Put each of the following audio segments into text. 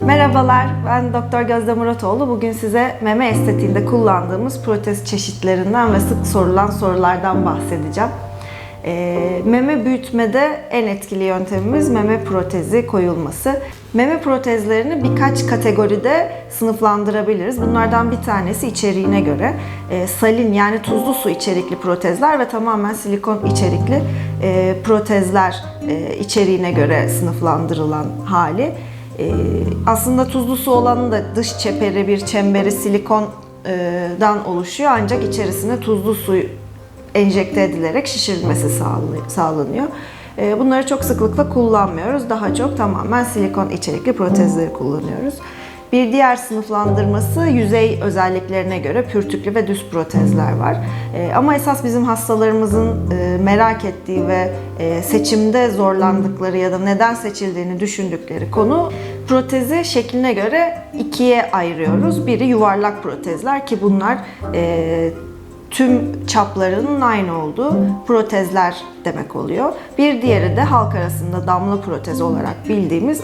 Merhabalar, ben Doktor Gözde Muratoğlu. Bugün size meme estetiğinde kullandığımız protez çeşitlerinden ve sık sorulan sorulardan bahsedeceğim. Ee, meme büyütmede en etkili yöntemimiz meme protezi koyulması. Meme protezlerini birkaç kategoride sınıflandırabiliriz. Bunlardan bir tanesi içeriğine göre e, salin yani tuzlu su içerikli protezler ve tamamen silikon içerikli e, protezler e, içeriğine göre sınıflandırılan hali. Ee, aslında tuzlu su olanın da dış çeperi bir çemberi silikondan oluşuyor ancak içerisine tuzlu su enjekte edilerek şişirilmesi sağlanıyor. Ee, Bunları çok sıklıkla kullanmıyoruz. Daha çok tamamen silikon içerikli protezleri kullanıyoruz. Bir diğer sınıflandırması yüzey özelliklerine göre pürtüklü ve düz protezler var. Ee, ama esas bizim hastalarımızın e, merak ettiği ve e, seçimde zorlandıkları ya da neden seçildiğini düşündükleri konu protezi şekline göre ikiye ayırıyoruz. Biri yuvarlak protezler ki bunlar e, tüm çaplarının aynı olduğu protezler demek oluyor. Bir diğeri de halk arasında damla protez olarak bildiğimiz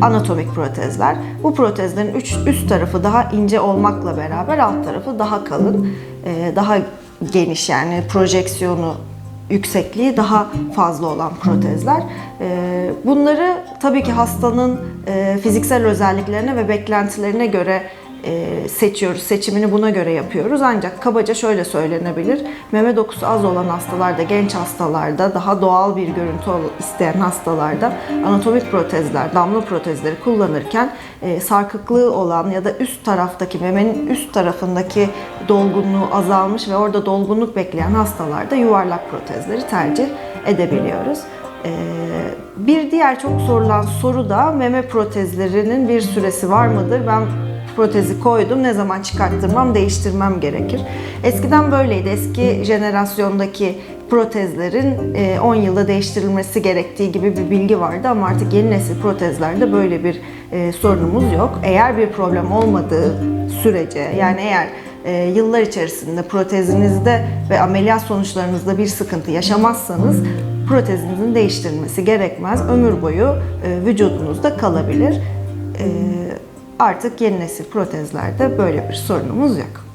anatomik protezler. Bu protezlerin üç, üst tarafı daha ince olmakla beraber alt tarafı daha kalın, e, daha geniş yani projeksiyonu yüksekliği daha fazla olan protezler. E, Bunları tabii ki hastanın e, fiziksel özelliklerine ve beklentilerine göre e, seçiyoruz. Seçimini buna göre yapıyoruz. Ancak kabaca şöyle söylenebilir. Meme dokusu az olan hastalarda, genç hastalarda, daha doğal bir görüntü isteyen hastalarda anatomik protezler, damla protezleri kullanırken e, sarkıklığı olan ya da üst taraftaki memenin üst tarafındaki dolgunluğu azalmış ve orada dolgunluk bekleyen hastalarda yuvarlak protezleri tercih edebiliyoruz. Ee, Bir diğer çok sorulan soru da meme protezlerinin bir süresi var mıdır? Ben protezi koydum. Ne zaman çıkarttırmam, değiştirmem gerekir. Eskiden böyleydi. Eski jenerasyondaki protezlerin e, 10 yılda değiştirilmesi gerektiği gibi bir bilgi vardı ama artık yeni nesil protezlerde böyle bir e, sorunumuz yok. Eğer bir problem olmadığı sürece yani eğer e, yıllar içerisinde protezinizde ve ameliyat sonuçlarınızda bir sıkıntı yaşamazsanız protezinizin değiştirilmesi gerekmez. Ömür boyu e, vücudunuzda kalabilir. E, artık yeni nesil protezlerde böyle bir sorunumuz yok.